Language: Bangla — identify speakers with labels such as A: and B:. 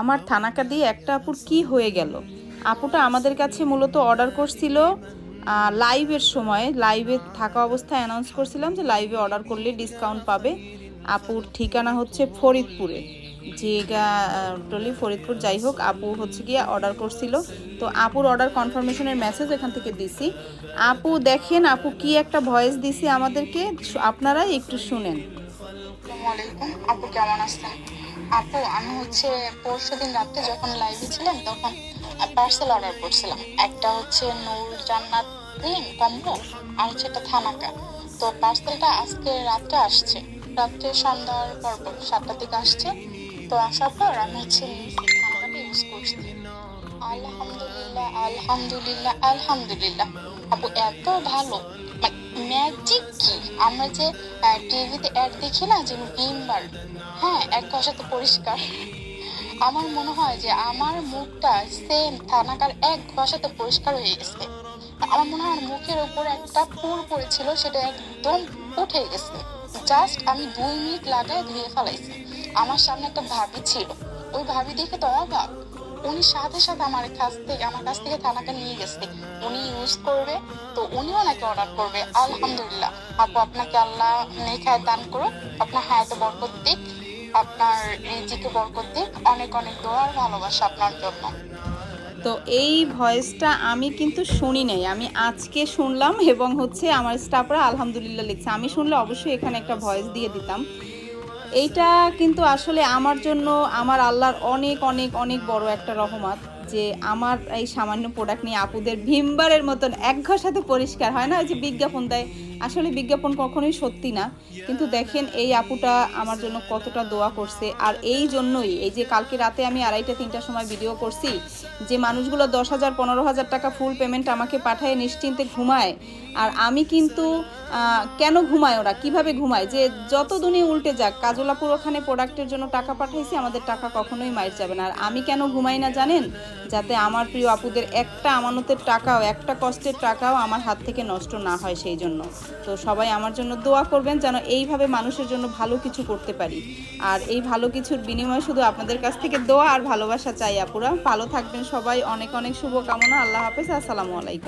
A: আমার থানাকা দিয়ে একটা আপুর কি হয়ে গেল? আপুটা আমাদের কাছে মূলত অর্ডার করছিল লাইভের সময় লাইভে থাকা অবস্থায় অ্যানাউন্স করছিলাম যে লাইভে অর্ডার করলে ডিসকাউন্ট পাবে। আপুর ঠিকানা হচ্ছে ফরিদপুরে। জিগা টলি ফরিদপুর, যাই হোক, আপু হচ্ছে গিয়ে অর্ডার করছিল। তো আপুর অর্ডার কনফার্মেশনের মেসেজ এখান থেকে দিছি। আপু দেখেন, আপু কি একটা ভয়েস দিছে আমাদেরকে, আপনারাই একটু শুনেন।
B: আপু কেমন আছেন? আপু, আমি হচ্ছে পরশু দিন রাত্রে যখন লাইভে ছিলাম, তখন পার্সেল অর্ডার করছিলাম। একটা হচ্ছে নূর জান্নাত ক্রিম কম্বো আর হচ্ছে একটা থানাকা। তো পার্সেলটা আজকে রাত্রে আসছে। রাত্রে সন্ধ্যার পর সাতটার দিকে আসছে। তো আসার পর আমি হচ্ছে ইউজ করছি। আলহামদুলিল্লাহ আলহামদুলিল্লাহ আলহামদুলিল্লাহ। আপু, এত ভালো। ম্যাজিক কি? আমরা যে টিভিতে অ্যাড দেখি না যে ভিমবার হ্যাঁ এক ঘষাতে পরিষ্কার। আমার মনে হয় যে আমার মুখটা সেম থানাকার এক ঘষাতে পরিষ্কার হয়ে গেছে। আমার মনে হয় মুখের উপর একটা পুর পড়েছিল, সেটা একদম উঠে গেছে। জাস্ট আমি দুই মিনিট লাগায় ধুয়ে ফেলাইছি। আমার সামনে একটা ভাবি ছিল। ওই ভাবি দেখে তো অবাক। উনি সাথে সাথে আমার কাছ থেকে, আমার কাছ থেকে থানাকে নিয়ে গেছে। উনি ইউজ করবে, তো উনিও নাকি অর্ডার করবে। আলহামদুলিল্লাহ। আপু, আপনাকে আল্লাহ নেখায় দান করুক। আপনার হায়াতে বরকত দিক। আপনার রিজিকে বরকত অনেক অনেক দোয়ার ভালোবাসা আপনার জন্য।
A: তো এই ভয়েসটা আমি কিন্তু শুনি নাই। আমি আজকে শুনলাম এবং হচ্ছে আমার স্টাফরা আলহামদুলিল্লাহ লিখছে। আমি শুনলে অবশ্যই এখানে একটা ভয়েস দিয়ে দিতাম। এইটা কিন্তু আসলে আমার জন্য, আমার আল্লাহর অনেক অনেক অনেক বড় একটা রহমত। যে আমার এই সামান্য প্রোডাক্ট নিয়ে আপুদের ভিমবারের মতন এক ঘষাতে পরিষ্কার, হয় না? ওই যে বিজ্ঞাপন দেয়। আসলে বিজ্ঞাপন কখনোই সত্যি না। কিন্তু দেখেন এই আপুটা আমার জন্য কতটা দোয়া করছে। আর এই জন্যই, এই যে কালকে রাতে আমি আড়াইটা, তিনটার সময় ভিডিও করছি, যে মানুষগুলো দশ হাজার, পনেরো হাজার টাকা ফুল পেমেন্ট আমাকে পাঠায়, নিশ্চিন্তে ঘুমায়। আর আমি কিন্তু কেন ঘুমায় ওরা? কীভাবে ঘুমায়? যে যত দুনি উল্টে যাক, কাজলাপুর ওখানে প্রোডাক্টের জন্য টাকা পাঠাইছি, আমাদের টাকা কখনোই মাইর যাবে না। আর আমি কেন ঘুমাই না জানেন? যাতে আমার প্রিয় আপুদের একটা আমানতের টাকাও, একটা কষ্টের টাকাও আমার হাত থেকে নষ্ট না হয় সেই জন্য। তো সবাই আমার জন্য দোয়া করবেন যেন এইভাবে মানুষের জন্য ভালো কিছু করতে পারি। আর এই ভালো কিছুর বিনিময়ে শুধু আপনাদের কাছ থেকে দোয়া আর ভালোবাসা চাই আপুরা। ভালো থাকবেন সবাই। অনেক অনেক শুভকামনা। আল্লাহ হাফেজ। আসসালামু আলাইকুম।